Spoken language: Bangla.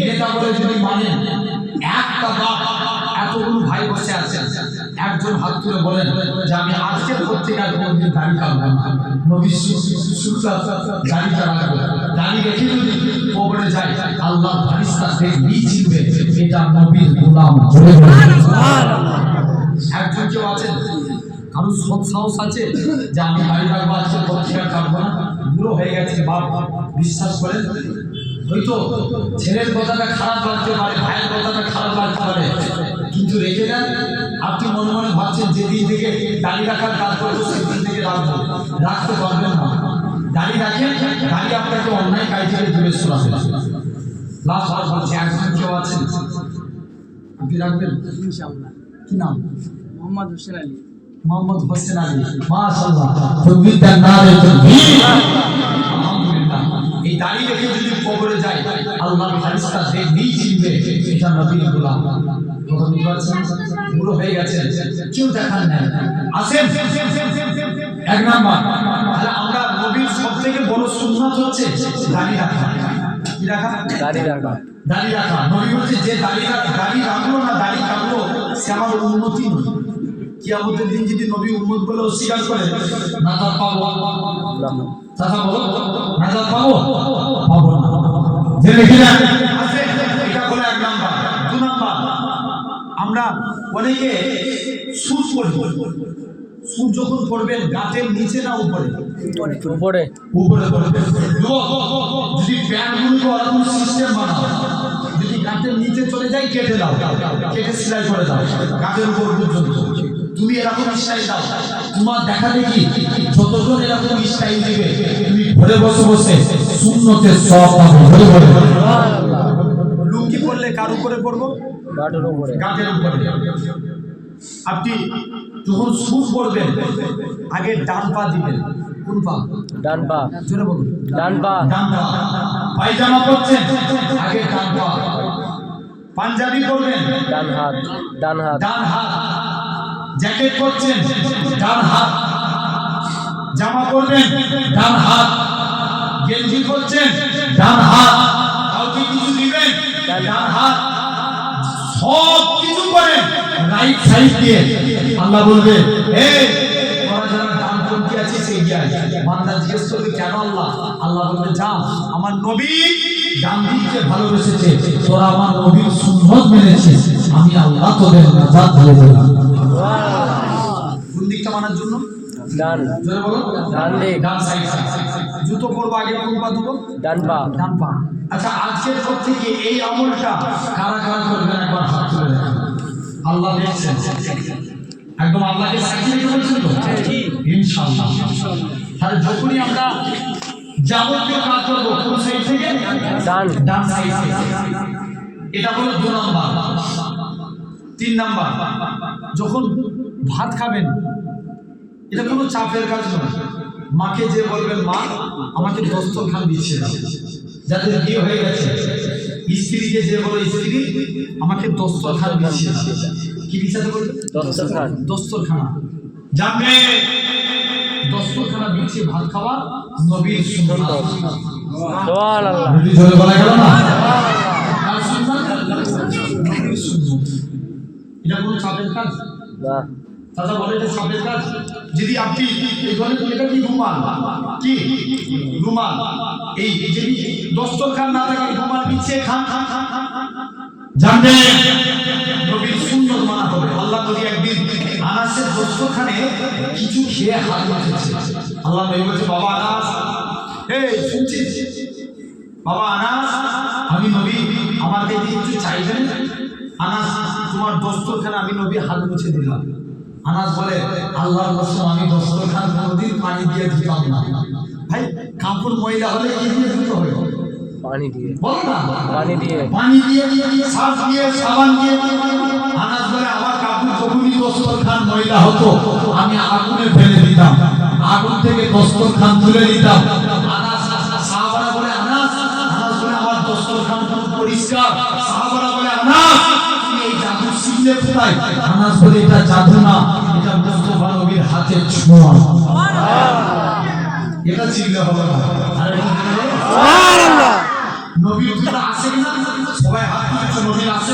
নেতা বলে যদি মানেন, একটা বাপ এতগুলো ভাই বসে আছেন, একজন হাত তুলে বলেন যে আমি আজকের আর কোনোদিন না? বুড়ো হয়ে গেছে, বাপ। বিশ্বাস করেন? হয়তো ছেলের কথাটা খারাপ লাগতে পারে ভাইয়ের কথাটা খারাপ লাগতে পারে। কিন্তু রেখে দেন আপনি মনে মনে ভাবছেন যেদিন থেকে দাড়ি রাখার কাজ করব সেদিন থেকে রাখব। রাখতে পারবেন না। দাড়ি রাখেন দাড়ি আপনাকে অন্যায় কাজ থেকে দূরে সরাবে লাস্ট বার বলছি একজন কেউ আছেন আপনি রাখবেন? কি নাম? মোহাম্মদ হোসেন আলী। মোহাম্মদ হোসেন আলী। মাশাআল্লাহ। তাকবীর দেন নারে তাকবীর আলহামদুলিল্লাহ এই দাড়ি রেখে যদি কবরে যায় আল্লাহর ফারিস্তা দেখবেই চিনবে এটা নবীর গোলাম। বুড়ো হয়ে গেছে কেউ দেখান না আসেন। এক নাম্বার তাহলে আমরা নবীর সব থেকে বড় সুন্নাত হচ্ছে দাড়ি রাখা। কি রাখা? দাড়ি রাখা। দাড়ি রাখা। নবী বলছে যে দাড়ি দাড়ি রাখল না দাড়ি কাটলো সে আমার উন্নতি নয়। কিয়ামতের দিন যদি নবী উম্মত বলে অস্বীকার করে নাজাত পাবো। কথা বলো নাজাত পাবো? পাবো না। জেনে কিনা আছে এটা হলো এক নাম্বার দু নাম্বার আমরা অনেকে সুদ পড়ি। সুদ যখন পড়বেন গাছের নিচে না উপরে? উপরে। উপরে যদি ওরকম সিস্টেম বানাও যদি গাঁটের নিচে চলে যায় কেটে দাও কেটে সেলাই করে দাও গাঁটের উপর পর্যন্ত। তুমি এরকম স্টাইল দাও। তোমার দেখা দেখি যতজন এরকম স্টাইল দিবে তুমি ঘরে বসে বসে শূন্যতে সব পাবে। ঘরে ঘরে লুঙ্গি পরলে কার উপরে পড়ব গাটের উপরে। গাঁটের উপরে। আপনি যখন সুর পড়বেন আগে ডান পা দিবেন। কোন পা? ডান পা। জোরে বলুন। ডান পা। ডান পা। পায়জামা পরছেন আগে ডান পা। পাঞ্জাবি পরবেন। ডান হাত ডান হাত। ডান হাত। জ্যাকেট পরছেন, ডান হাত। জামা পরবেন, ডান হাত। গেঞ্জি পরছেন, ডান হাত। কাউকে কিছু দিবেন, ডান হাত। সব কিছু করেন রাইট সাইড দিয়ে আল্লাহ বলবে যা আমার নবীর সুন্নত মেনেছিস, আমি আল্লাহ তোদের নাজাত দিয়ে দিলাম ডান। ডান দিক। ডান সাইড জুতো পরবো আগে কোন পা দেবো ডান পা। ডান পা। আচ্ছা আজকের পর থেকে এই আমলটা কারা কারা করবেন? একবার হাত তুলে আল্লাহ দেখছেন। একদম আল্লাহকে সাক্ষী রেখে বলছেন তো? ইনশাআল্লাহ। তাহলে যখনই আমরা যাবতীয় কাজ করব কোন সাইড থেকে? ডান। ডান সাইড থেকে এটা হলো দু নাম্বার। তিন নাম্বার। যখন ভাত খাবেন এটা কোনো চাপের কাজ নয়। মাকে যে বলবেন মা আমাকে দস্তরখান দিচ্ছে যাদের বিয়ে হয়ে গেছে? স্ত্রীকে যে বলো স্ত্রী আমাকে দস্তরখান দিচ্ছে কি বিছাতে বলবে দস্তরখান। দস্তরখানা জানবে? দস্তরখানা বিছিয়ে ভাত খাওয়া নবীর বলা গেল না? সুন্নাত এটা কোনো চাপের কাজ? না। দাদা বলে এটা সাপের কাজ। যদি আপনি এই ধরেন এটা কি রুমাল? কি? রুমাল। এই যদি না থাকে রুমাল বিছিয়ে খান খান খান খান। জানবে নবীর সুন্দর মানা হবে। আল্লাহ নবী একদিন আনাসের কিছু খেয়ে হাত উঠেছে আল্লাহ নবী বলছে, বাবা আনাস, এই শুনছিস বাবা আনাস, আমি নবী, আমার কাছে কিছু চাইবেন আনাস, তোমার দস্তরখানে আমি নবী হাত মুছে দিলাম। আনাস বলে আল্লাহর কসম আমি দস্তরখান কোনোদিন পানি দিয়ে ধুতাম না। ভাই কাপড় ময়লা হলে কি দিয়ে ধুতে হবে? পানি দিয়ে। বল না। পানি দিয়ে। পানি দিয়ে সার্ফ দিয়ে সাবান দিয়ে। আনাজ বলে আমার কাপড় যখনই দস্তরখান ময়লা হতো আমি আগুনে ফেলে দিতাম। আগুন থেকে দস্তরখান তুলে দিতাম আনাস সাহাবারা বলে আনাস আনাস বলে আমার দস্তরখান পুরো পরিষ্কার। সাহাবারা বলে আনাস তুমি এই জাদু শিখলে কোথায়? আনাস বলে এটা জাদু না এটা মুস্তফা নবীর হাতের ছোঁয়া। এটা শিখলে হবে না। নবীর আসে কিনা সবাই হাত তুলেছে নবীর আসে